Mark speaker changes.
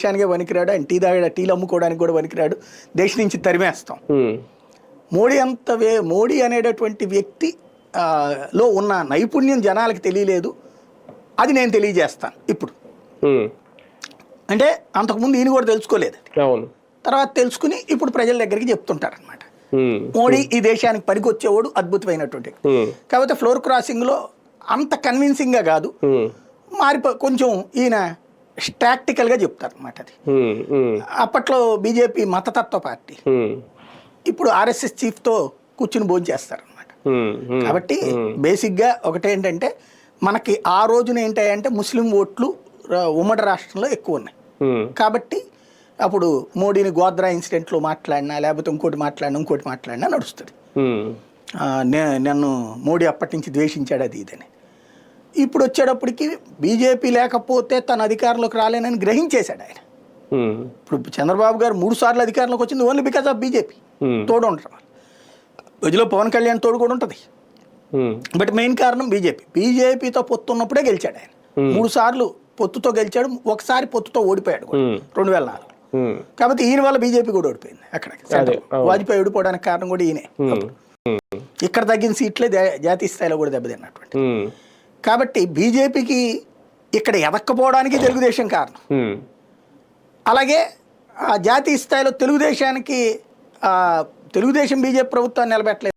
Speaker 1: దేశానికే పనికిరాడు ఆయన టీ తాగడ టీలు అమ్ముకోవడానికి కూడా పనికిరాడు దేశం నుంచి తరిమేస్తాం. మోడీ అంత వే మోడీ అనేటటువంటి వ్యక్తి లో ఉన్న నైపుణ్యం జనాలకు తెలియలేదు. అది నేను తెలియజేస్తాను ఇప్పుడు. అంటే అంతకుముందు ఈయన కూడా తెలుసుకోలేదు తర్వాత తెలుసుకుని ఇప్పుడు ప్రజల దగ్గరికి చెప్తుంటారనమాట మోడీ ఈ దేశానికి పనికొచ్చేవాడు అద్భుతమైనటువంటి కాకపోతే ఫ్లోర్ క్రాసింగ్లో అంత కన్విన్సింగ్గా కాదు. మారిపో కొంచెం ఈయన స్ట్రాక్టికల్గా చెప్తారు అనమాట అది అప్పట్లో బీజేపీ మతతత్వ పార్టీ. ఇప్పుడు ఆర్ఎస్ఎస్ చీఫ్తో కూర్చుని భోజనం చేస్తారనమాట కాబట్టి బేసిక్గా ఒకటేంటంటే మనకి ఆ రోజున ఏంటంటే ముస్లిం ఓట్లు ఉమ్మడి రాష్ట్రంలో ఎక్కువ ఉన్నాయి. కాబట్టి అప్పుడు మోడీని గోద్రా ఇన్సిడెంట్లో మాట్లాడినా లేకపోతే ఇంకోటి మాట్లాడినా ఇంకోటి మాట్లాడినా నడుస్తుంది. నన్ను మోడీ అప్పటి నుంచి ద్వేషించాడు అది ఇదని. ఇప్పుడు వచ్చేటప్పటికి బీజేపీ లేకపోతే తన అధికారంలోకి రాలేనని గ్రహించేశాడు ఆయన. ఇప్పుడు చంద్రబాబు గారు మూడు సార్లు అధికారంలోకి వచ్చింది ఓన్లీ బికాస్ ఆఫ్ బీజేపీ. తోడు ఉండటం మధ్యలో పవన్ కళ్యాణ్ తోడు కూడా ఉంటుంది. బట్ మెయిన్ కారణం బీజేపీ. బీజేపీతో పొత్తు ఉన్నప్పుడే గెలిచాడు ఆయన. మూడు సార్లు పొత్తుతో గెలిచాడు ఒకసారి పొత్తుతో ఓడిపోయాడు. రెండు వేల నాలుగు కాబట్టి ఈయన వల్ల బీజేపీ కూడా ఓడిపోయింది అక్కడ. వాజ్పేయి ఓడిపోవడానికి కారణం కూడా ఈయనే. ఇక్కడ తగ్గిన సీట్లే జాతీయ స్థాయిలో కూడా దెబ్బతిన్నటువంటి. కాబట్టి బీజేపీకి ఇక్కడ ఎదక్కపోవడానికి తెలుగుదేశం కారణం. అలాగే ఆ జాతీయ స్థాయిలో తెలుగుదేశానికి ఆ, తెలుగుదేశం బీజేపీ ప్రభుత్వాన్ని నిలబెట్టలేదు.